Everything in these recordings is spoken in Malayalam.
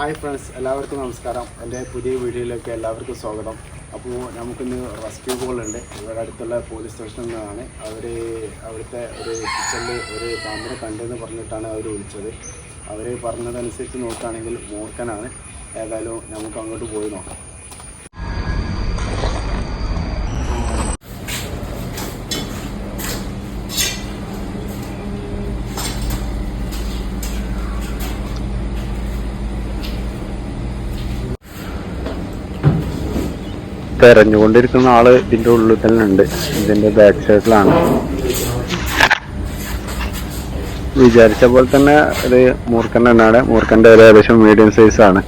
ഹായ് ഫ്രണ്ട്സ് എല്ലാവർക്കും നമസ്കാരം. എന്റെ പുതിയ വീഡിയോയിലേക്ക് എല്ലാവർക്കും സ്വാഗതം. അപ്പോൾ നമുക്കിന്ന് റെസ്ക്യൂ ഉണ്ട് ഇവിടെ അടുത്തുള്ള പോലീസ് സ്റ്റേഷനിൽ നിന്നാണ് അവർ അവിടുത്തെ ഒരു കിച്ചണിൽ ഒരു പാമ്പിനെ കണ്ടെന്ന് പറഞ്ഞിട്ടാണ് അവർ വിളിച്ചത്. അവർ പറഞ്ഞതനുസരിച്ച് നോക്കുകയാണെങ്കിൽ മൂർഖനാണ്. ഏതായാലും നമുക്ക് അങ്ങോട്ട് പോയി നോക്കാം. തെരഞ്ഞുകൊണ്ടിരിക്കുന്ന ആൾ ഇതിന്റെ ഉള്ളിൽ തന്നെ ഉണ്ട്. ഇതിന്റെ ബാക്ക് സൈഡിലാണ് വിചാരിച്ച പോലെ തന്നെ ഇത് മൂർഖൻ തന്നെയാണ്. മൂർഖന്റെ ഒരു ഏകദേശം മീഡിയം സൈസ് ആണ്.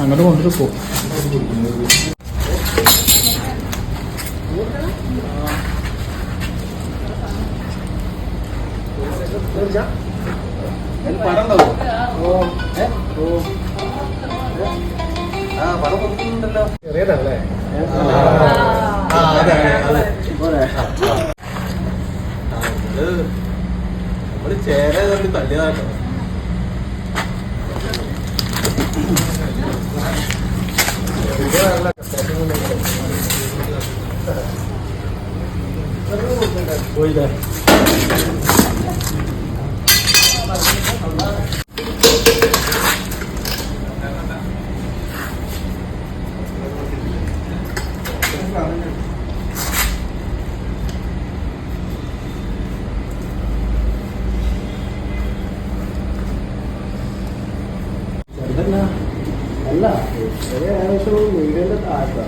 അങ്ങോട്ട് കൊണ്ടിട്ട് പോ ചെറിയതല്ലേ? നമ്മൾ ചേര തള്ളിയതാട്ടോ പോയില്ലേ? അല്ല ചെറിയ ഏകദേശം വീടിന്റെ താഴത്ത.